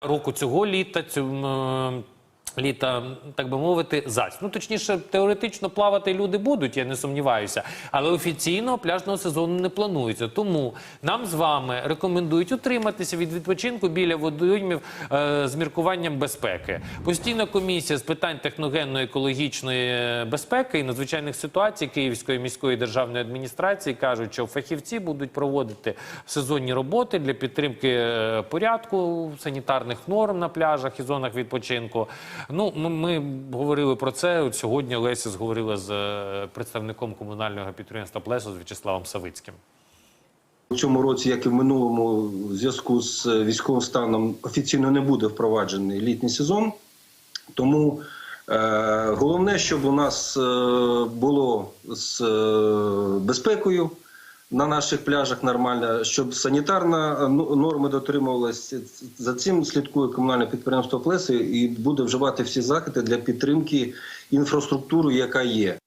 року цього літа, цю, літа, так би мовити, зась. Ну, точніше, теоретично плавати люди будуть, я не сумніваюся, але офіційно пляжного сезону не планується. Тому нам з вами рекомендують утриматися від відпочинку біля водоймів е, з міркуванням безпеки. Постійна комісія з питань техногенно-екологічної безпеки і надзвичайних ситуацій Київської міської державної адміністрації кажуть, що фахівці будуть проводити сезонні роботи для підтримки е, порядку, санітарних норм на пляжах і зонах відпочинку. Ну, ми, говорили про це. Сьогодні Леся зговорила з е, представником комунального підприємства Плесо з В'ячеславом Савицьким. У цьому році, як і в минулому, в зв'язку з військовим станом офіційно не буде впроваджений літній сезон. Тому е, головне, щоб у нас е, було з е, безпекою на наших пляжах нормально, щоб санітарна е, ну, норми дотримувалися. За цим слідкує комунальне підприємство Плеси і буде вживати всі заходи для підтримки інфраструктури, яка є.